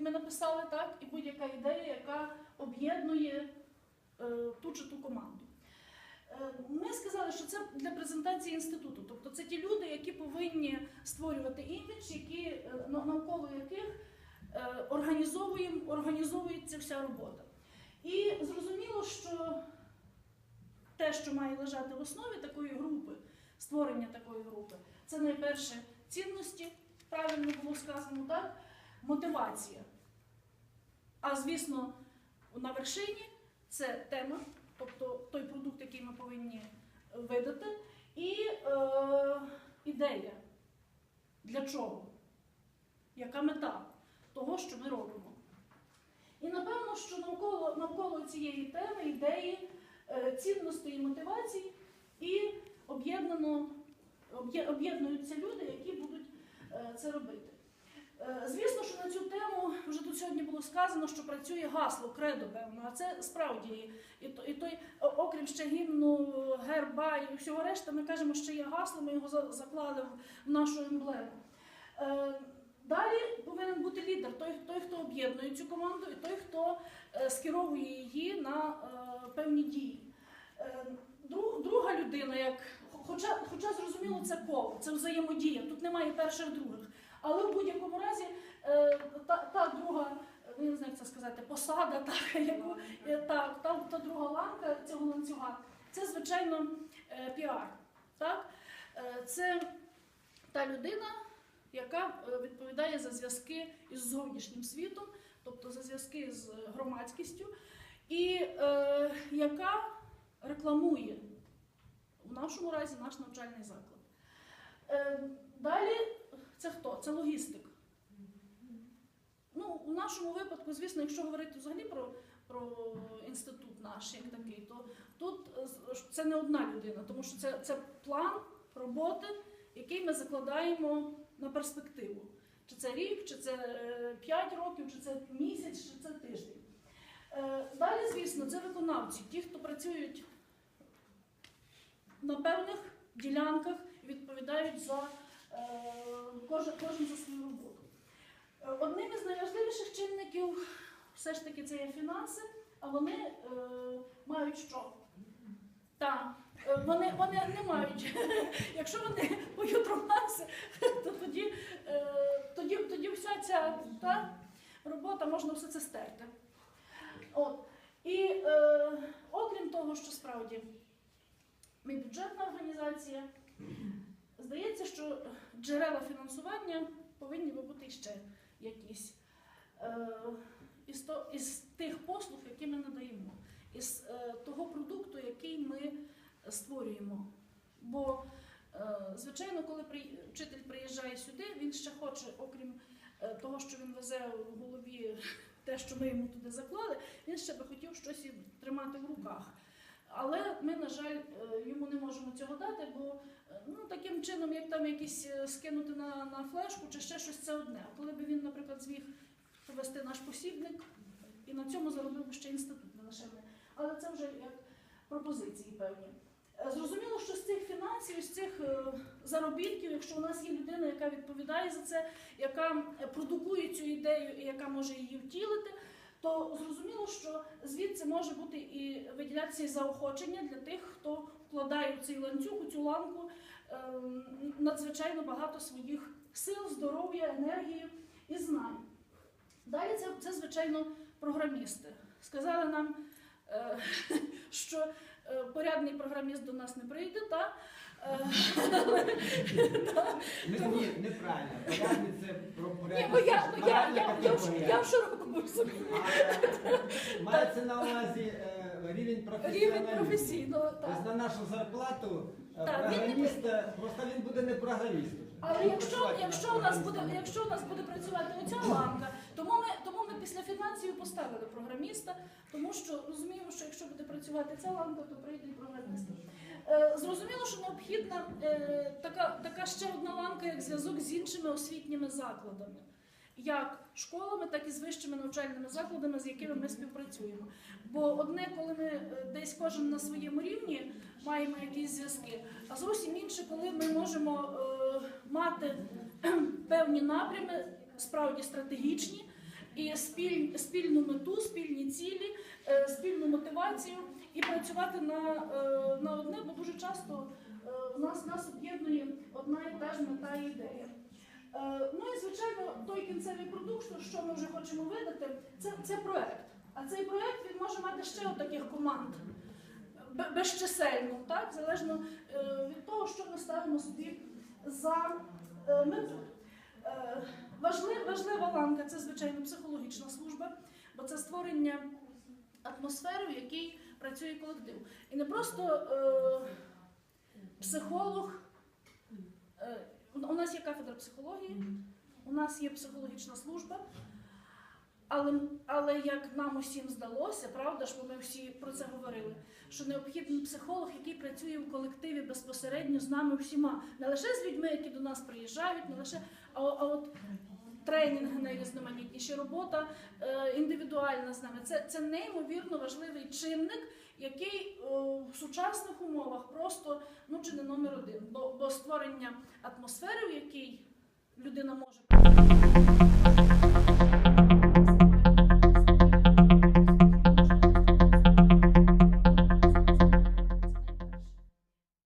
ми написали, так, і будь-яка ідея, яка об'єднує е, ту чи ту команду. Е, Ми сказали, що це для презентації інституту, тобто це ті люди, які повинні створювати імідж, які, е, навколо яких е, організовується вся робота. І зрозуміло, що те, що має лежати в основі такої групи, створення такої групи, це найперше цінності, правильно було сказано, так? Мотивація. А звісно, на вершині це тема, тобто той продукт, який ми повинні видати, і е, ідея. Для чого? Яка мета того, що ми робимо? І напевно, що навколо, навколо цієї теми, ідеї, е, цінностей і мотивацій, і об'єднуються люди, які будуть е, це робити. Е, Звісно, що на цю тему вже тут сьогодні було сказано, що працює гасло, кредо, певно, а це справді і, і той, окрім ще гімну, герба і всього решта, ми кажемо, що є гасло, ми його заклали в- нашу емблему. Е, Далі повинен бути лідер, той, той хто об'єднує цю команду, і той, хто е, скеровує її на певні дії. Друга людина, як хоча, хоча зрозуміло, це коло, це взаємодія, тут немає перших других. Але в будь-якому разі е, та, та друга, я не знаю, як це сказати, посада, та, яку, е, та, та, та друга ланка цього ланцюга, це звичайно е, піар. Так? Це та людина, яка відповідає за зв'язки із зовнішнім світом, тобто за зв'язки з громадськістю, і е, яка рекламує в нашому разі наш навчальний заклад. Е, далі це хто? Це логістик. Ну, у нашому випадку, звісно, якщо говорити взагалі про, про інститут наш як такий, то тут е, це не одна людина, тому що це, це план роботи, який ми закладаємо на перспективу. Чи це рік, чи це 5 років, чи це місяць, чи це тиждень. Е, Далі, звісно, це виконавці, ті, хто працюють на певних ділянках і відповідають за е, кожен, кожен за свою роботу. Е, Одним із найважливіших чинників все ж таки це є фінанси, а вони е, мають що? Так, е, вони, вони не мають. Якщо вони поють романси, то тоді, е, тоді, тоді вся ця та, робота можна все це стерти. От. І е, окрім того, що справді ми бюджетна організація, здається, що джерела фінансування повинні би бути ще якісь. Е, із, тих послуг, які ми надаємо, із е, того продукту, який ми створюємо. Бо, е, звичайно, коли вчитель приїжджає сюди, він ще хоче, окрім того, що він везе в голові те, що ми йому туди заклали, він ще би хотів щось тримати в руках. Але ми, на жаль, е, йому не можемо цього дати, бо е, ну, таким чином, як там якісь е, скинути на, на флешку чи ще щось, це одне. А коли б він, наприклад, зміг повести наш посібник, і на цьому заробив би ще інститут, не лише ми. Але це вже як пропозиції певні. Зрозуміло, що з цих фінансів, з цих заробітків, якщо у нас є людина, яка відповідає за це, яка продукує цю ідею і яка може її втілити, то зрозуміло, що звідси може бути і виділятися заохочення для тих, хто вкладає в цей ланцюг, у цю ланку ем, надзвичайно багато своїх сил, здоров'я, енергії і знань. Далі це, це звичайно, програмісти. Сказали нам, е, що порядний програміст до нас не прийде, та, е, ні, неправильно. Порядний це про бо я, в- широкому розумінні. А, Мається на увазі е, рівень професійного, так. на нашу зарплату е, Так, програміста, просто він буде не програміст. Але якщо у нас буде працювати оця ланка, тому ми, тому ми після фінансів поставили програміста, тому що розуміємо, що якщо буде працювати ця ланка, то прийде програміст. Е, зрозуміло, що необхідна е, така, така ще одна ланка, як зв'язок з іншими освітніми закладами. Як школами, так і з вищими навчальними закладами, з якими ми співпрацюємо. Бо одне, коли ми е, десь кожен на своєму рівні маємо якісь зв'язки, а зовсім інше, коли ми можемо е, мати певні напрями, справді стратегічні, і спіль, спільну мету, спільні цілі, е, спільну мотивацію і працювати на, е, на одне, бо дуже часто е, у нас нас об'єднує одна і та ж мета і ідея. Ну і звичайно, той кінцевий продукт, що ми вже хочемо видати, це, це проект. А цей проект він може мати ще от таких команд бе- безчисельно, так залежно від того, що ми ставимо собі за мету. Е, важлив- важлива ланка це звичайно психологічна служба, бо це створення атмосфери, в якій працює колектив. І не просто е, психолог. Е, у нас є кафедра психології, у нас є психологічна служба. Але, але як нам усім здалося, правда ж, бо ми всі про це говорили, що необхідний психолог, який працює в колективі безпосередньо з нами всіма, не лише з людьми, які до нас приїжджають, не лише а, а от тренінги найрізноманітніші, робота е, індивідуальна з нами. Це, це неймовірно важливий чинник, який е, в сучасних умовах просто ну чи не номер один, бо, бо створення атмосфери, в якій людина може.